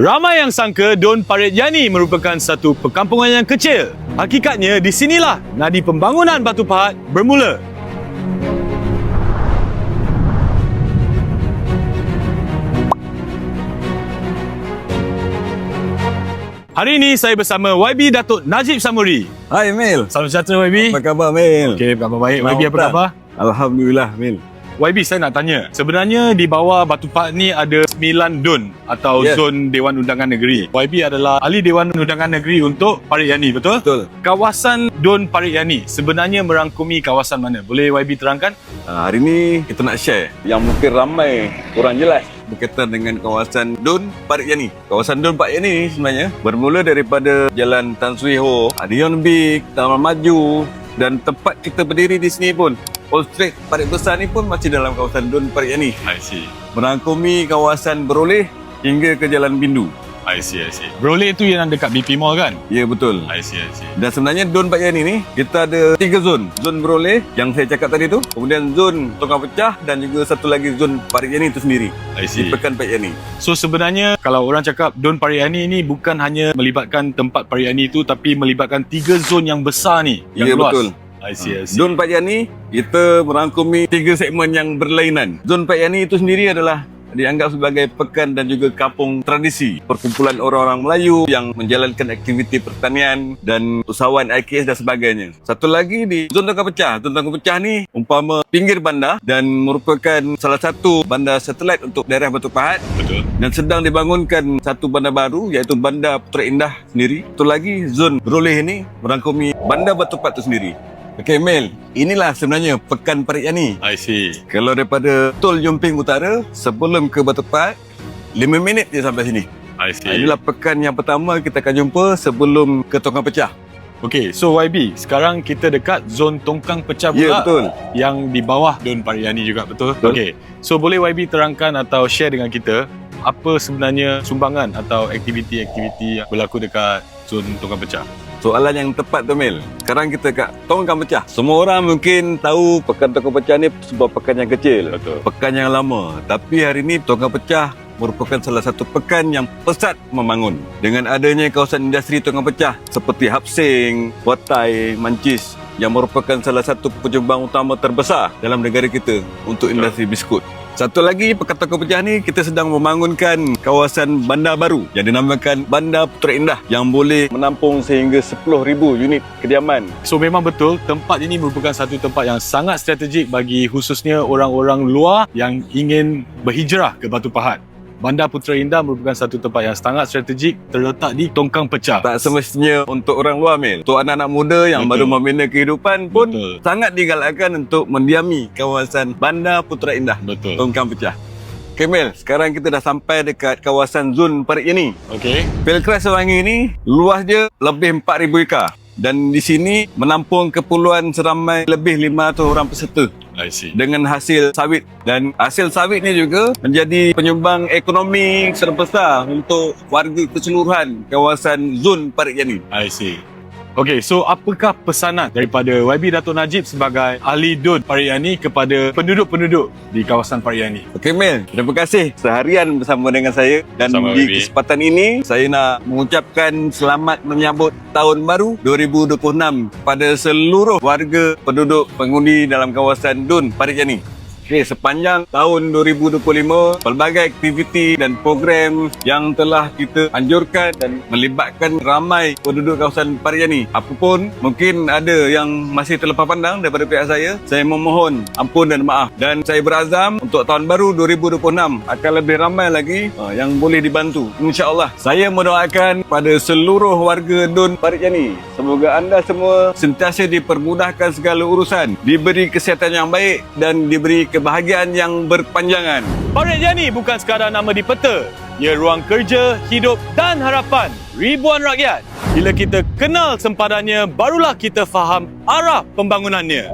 Ramai yang sangka Don Parit Yani merupakan satu perkampungan yang kecil. Hakikatnya di sinilah nadi pembangunan Batu Pahat bermula. Hari ini saya bersama YB Datuk Najib Samuri. Hai Mil. Salam sejahtera YB. Apa khabar Mil? Okey, khabar baik. YB apa khabar? Alhamdulillah Mil. YB saya nak tanya, sebenarnya di bawah Batu Pahat ni ada 9 DUN atau Yes. Zon Dewan Undangan Negeri. YB adalah ahli Dewan Undangan Negeri untuk Parit Yani, betul? Betul. Kawasan DUN Parit Yani sebenarnya merangkumi kawasan mana? Boleh YB terangkan? Uh, hari ni kita nak share yang mungkin ramai kurang jelas berkaitan dengan kawasan Dun Parit Yani. Kawasan Dun Parit Yani ni sebenarnya bermula daripada Jalan Tan Sri Ho, Adion Big, Taman Maju dan tempat kita berdiri di sini pun Old Street Parit Besar ni pun masih dalam kawasan Dun Parit Yani. I see. Merangkumi kawasan Beroleh hingga ke Jalan Bindu. I see, I see. Broley tu yang dekat BP Mall kan? Ya betul. I see, I see. Dan sebenarnya Don Pak Yani ni kita ada tiga zon. Zon Beroleh yang saya cakap tadi tu. Kemudian zon Tongkang Pecah dan juga satu lagi zon Parit Yani itu sendiri. I Di see. Pekan Pak Yani. So sebenarnya kalau orang cakap Don Pariani ni bukan hanya melibatkan tempat Pariani itu tapi melibatkan tiga zon yang besar ni, yang Ya luas. betul. I see, I see. Zon Pak Yani kita merangkumi tiga segmen yang berlainan. Zon Pak Yani itu sendiri adalah dianggap sebagai pekan dan juga kampung tradisi perkumpulan orang-orang Melayu yang menjalankan aktiviti pertanian dan usahawan IKS dan sebagainya. Satu lagi di Zon Tongkang Pecah. Zon Tongkang Pecah ni umpama pinggir bandar dan merupakan salah satu bandar satelit untuk daerah Batu Pahat Betul. dan sedang dibangunkan satu bandar baru iaitu Bandar Putra Indah sendiri. Satu lagi zon Beroleh ini merangkumi Bandar Batu Pahat itu sendiri. Okey Mel, inilah sebenarnya Pekan Parit Yani. I see. Kalau daripada Tol Jumping Utara sebelum ke Batu Pahat 5 minit je sampai sini. I see. Ha, inilah pekan yang pertama kita akan jumpa sebelum ke Tongkang Pecah. Okay, so YB, sekarang kita dekat zon Tongkang Pecah pula. Ya betul. Yang di bawah Don Pariani juga, betul? Betul. Okay, so boleh YB terangkan atau share dengan kita apa sebenarnya sumbangan atau aktiviti-aktiviti yang berlaku dekat zon Tongkang Pecah? Soalan yang tepat tu Mel. Sekarang kita kat Tongkang Pecah. Semua orang mungkin tahu pekan Tongkang Pecah ni sebuah pekan yang kecil. Betul. pekan yang lama. Tapi hari ini Tongkang Pecah merupakan salah satu pekan yang pesat membangun. Dengan adanya kawasan industri Tongkang Pecah seperti Hapsing, Watai, Mancis yang merupakan salah satu penyumbang utama terbesar dalam negara kita untuk industri biskut. Satu lagi Pekan Tongkang Pecah ni kita sedang membangunkan kawasan bandar baru yang dinamakan Bandar Putra Indah yang boleh menampung sehingga 10,000 unit kediaman So memang betul tempat ini merupakan satu tempat yang sangat strategik bagi khususnya orang-orang luar yang ingin berhijrah ke Batu Pahat. Bandar Putra Indah merupakan satu tempat yang sangat strategik terletak di Tongkang Pecah. tak semestinya untuk orang luar Mel. Untuk anak-anak muda yang Betul. baru membina kehidupan pun Betul. sangat digalakkan untuk mendiami kawasan Bandar Putra Indah, Betul. Tongkang Pecah. Okay Mel, sekarang kita dah sampai dekat kawasan zon Parit Yani. Okey. Pelkras Sewangi ni luas dia lebih 4,000 ekar. Dan di sini menampung keperluan seramai lebih 500 orang peserta I see. dengan hasil sawit dan hasil sawit ni juga menjadi penyumbang ekonomi terbesar untuk warga keseluruhan kawasan zon Parit Yani. I see. Okey, so apakah pesanan daripada YB Dato' Najib sebagai ahli DUN Pariani kepada penduduk-penduduk di kawasan Pariani? Okey Mel, terima kasih seharian bersama dengan saya dan Sama, di Baby. kesempatan ini saya nak mengucapkan selamat menyambut tahun baru 2026 pada seluruh warga penduduk pengundi dalam kawasan Dun Parit Yani. Okey, sepanjang tahun 2025 pelbagai aktiviti dan program yang telah kita anjurkan dan melibatkan ramai penduduk kawasan Parit Yani. Apapun mungkin ada yang masih terlepas pandang daripada pihak saya, saya memohon ampun dan maaf dan saya berazam untuk tahun baru 2026 akan lebih ramai lagi uh, yang boleh dibantu. InsyaAllah. Saya mendoakan pada seluruh warga Dun Parit Yani. Semoga anda semua sentiasa dipermudahkan segala urusan, diberi kesihatan yang baik dan diberi kebahagiaan yang berpanjangan. Pariani bukan sekadar nama di peta. Ia ruang kerja, hidup dan harapan ribuan rakyat. Bila kita kenal sempadannya, barulah kita faham arah pembangunannya.